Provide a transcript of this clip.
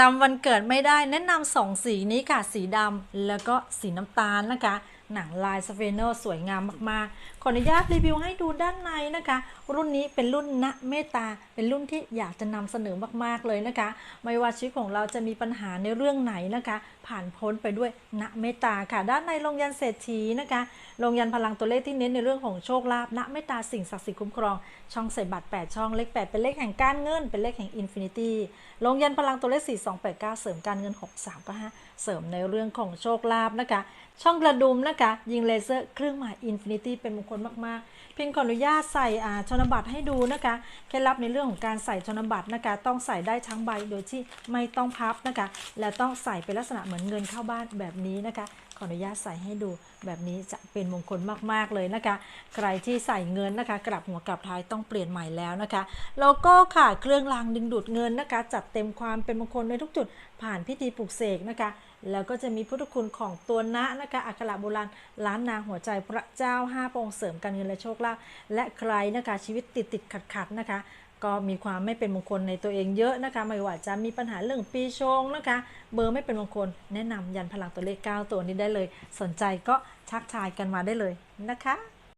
จำวันเกิดไม่ได้แนะนำสองสีนี้ค่ะ สีดำแล้วก็สีน้ำตาลนะคะ หนังลายสเฟโนอร์สวยงามมากๆ ขออนุญาตรีวิวให้ดูด้านในนะคะ รุ่นนี้เป็นรุ่นณเมตตา เป็นรุ่นที่อยากจะนำเสนอมากๆเลยนะคะ ไม่ว่าชีวิตของเราจะมีปัญหาในเรื่องไหนนะคะ ผ่านพ้นไปด้วยณเมตตาค่ะ ด้านในลงยันเศรษฐีนะคะลงยันพลังตัวเลขที่เน้นในเรื่องของโชคลาภณเมตตาสิ่งศักดิ์สิทธิ์คุ้มครอง ช่องใส่บัตร 8 ช่องเลข 8 เป็นเลขแห่งการเงิน เป็นเลขแห่งอินฟินิตี้ลงยันพลังตัวเลข 4 2 8 9 เสริมการเงิน 6 3 9 5เสริมในเรื่องของโชคลาภนะคะ ช่องกระดุมนะคะยิงเลเซอร์เครื่องหมายอินฟินิตี้เป็นมงคลมากๆ เพียงขออนุญาตใส่อ่าชนบัตรให้ดูนะคะเคล็ดลับในเรื่องของการใส่ชนบัตรนะคะ ต้องใส่ได้ทั้งใบโดยที่ไม่ต้องพับนะคะ และต้องใส่เป็นลักษณะเหมือนเงินเข้าบ้านแบบนี้นะคะ ออนุญาตใส่ให้ดูแบบนี้จะเป็นมงคลมาก ๆ เลยนะคะ ใครที่ใส่เงินนะคะ กลับหัวกลับท้ายต้องเปลี่ยนใหม่แล้วนะคะโลโก้ค่ะเครื่องรางดึงดูดเงินนะคะ จัดเต็มความเป็นมงคลในทุกจุดผ่านพิธีปลุกเสกนะคะ แล้วก็จะมีพุทธคุณของตัวนะนะคะอักขระโบราณล้านนาหัวใจพระเจ้าห้าพระองค์เสริมการเงินและโชคลาภและใครนะคะชีวิตติดติดขัดขัดนะคะ ก็มีความไม่เป็นมงคลในตัวเองเยอะนะคะไม่ว่าจะมีปัญหาเรื่องปีชงนะคะ เบอร์ไม่เป็นมงคล แนะนำยันพลังตัวเลข 9 ตัวนี้ได้เลย สนใจก็ชักชายกันมาได้เลยนะคะ